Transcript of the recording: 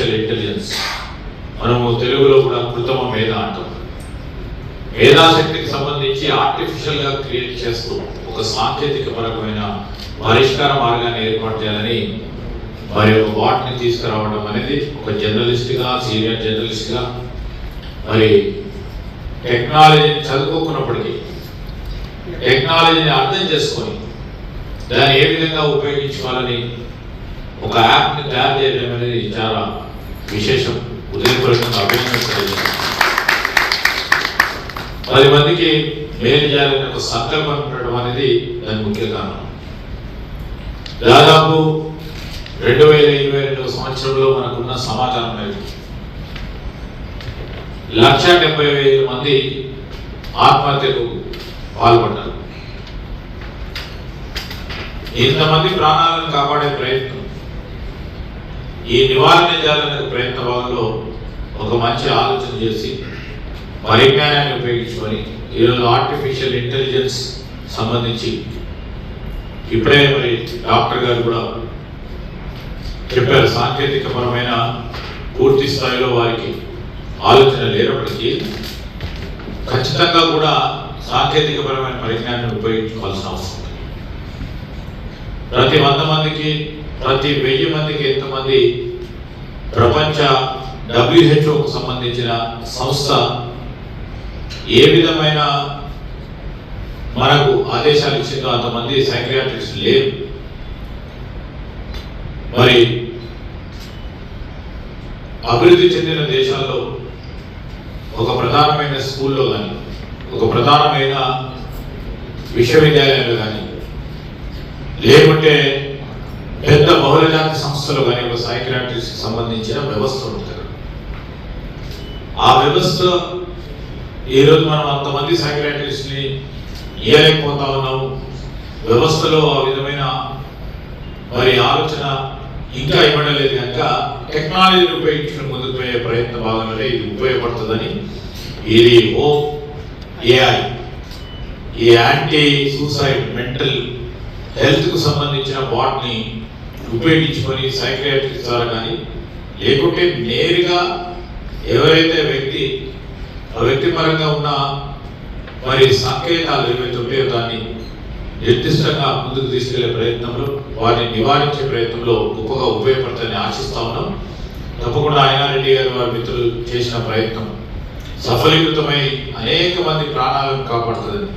Artificial intelligence మనము తెలుగులో కూడా కృత్రిమ మేధ అంటాం. మేధాశక్తికి సంబంధించి ఆర్టిఫిషియల్గా క్రియేట్ చేస్తూ ఒక సాంకేతిక పరమైన పరిష్కార మార్గాన్ని ఏర్పాటు చేయాలని మరి ఒక వాటిని తీసుకురావడం అనేది ఒక జర్నలిస్ట్గా సీనియర్ జర్నలిస్ట్గా మరి టెక్నాలజీని చదువుకోకున్నప్పటికీ టెక్నాలజీని అర్థం చేసుకొని దాన్ని ఏ విధంగా ఉపయోగించుకోవాలని ఒక యాప్ని తయారు చేయడం అనేది చాలా విశేషం. ఉదయపూర్వకంగా అభినందించలేదు పది మందికి మేలు చేయాలనే ఒక సంకల్పం ఉండడం అనేది దాని ముఖ్య కారణం. దాదాపు రెండు వేల ఇరవై రెండు సంవత్సరంలో మనకున్న సమాచారం లేదు లక్ష డెబ్బై వేల మంది ఆత్మహత్యకు పాల్పడ్డారు. ఇంతమంది ప్రాణాలను కాపాడే ప్రయత్నం. ఈ నివారణ చేయాలనే ప్రయత్న భాగంలో ఒక మంచి ఆలోచన చేసి పరిజ్ఞానాన్ని ఉపయోగించుకొని ఈరోజు ఆర్టిఫిషియల్ ఇంటెలిజెన్స్ సంబంధించి ఇప్పుడే మరి డాక్టర్ గారు కూడా చెప్పారు. సాంకేతిక పరమైన పూర్తి స్థాయిలో వారికి ఆలోచన లేనప్పటికీ ఖచ్చితంగా కూడా సాంకేతిక పరమైన పరిజ్ఞానాన్ని ఉపయోగించుకోవాల్సిన అవసరం ప్రతి వంద మందికి ప్రతి వెయ్యి మందికి ఎంతమంది ప్రపంచ డబ్ల్యూహెచ్ఓకు సంబంధించిన సంస్థ ఏ విధమైన మనకు ఆదేశాలు ఇచ్చిందో అంతమంది సైక్రియాట్రిస్ట్ లేరు. మరి అభివృద్ధి చెందిన దేశాల్లో ఒక ప్రధానమైన స్కూల్లో కానీ ఒక ప్రధానమైన విశ్వవిద్యాలయంలో కానీ లేకుంటే పెద్ద బహుళజాతి సంస్థలు కానీ ఒక సైక్రాటిస్ట్ సంబంధించిన వ్యవస్థ ఉంటుంది. ఆ వ్యవస్థ ఈరోజు మనం అంతమంది సైక్రాటిస్ట్ని ని ఉన్నాము. వ్యవస్థలో ఆ విధమైన మరి ఆలోచన ఇంకా ఇవ్వడలేదు కనుక టెక్నాలజీని ఉపయోగించడం ముందుకు పోయే ప్రయత్న భాగంలోనే ఇది ఉపయోగపడుతుందని ఇది ఓ ఏఐ ఈ యాంటీ సూసైడ్ మెంటల్ హెల్త్కు సంబంధించిన వాటిని ఉపయోగించుకొని సైక్రియాట్రిక్ ద్వారా కానీ లేకుంటే నేరుగా ఎవరైతే వ్యక్తి ఆ వ్యక్తి పరంగా ఉన్న మరి సంకేతాలు ఏవైతే ఉంటాయో దాన్ని నిర్దిష్టంగా ముందుకు తీసుకెళ్ళే ప్రయత్నంలో వారిని నివారించే ప్రయత్నంలో గొప్పగా ఉపయోగపడతాయని ఆశిస్తా ఉన్నాం. తప్పకుండా ఆయనారెడ్డి గారు వారి మిత్రులు చేసిన ప్రయత్నం సఫలీకృతమై అనేక మంది ప్రాణాలను కాపాడుతుందని.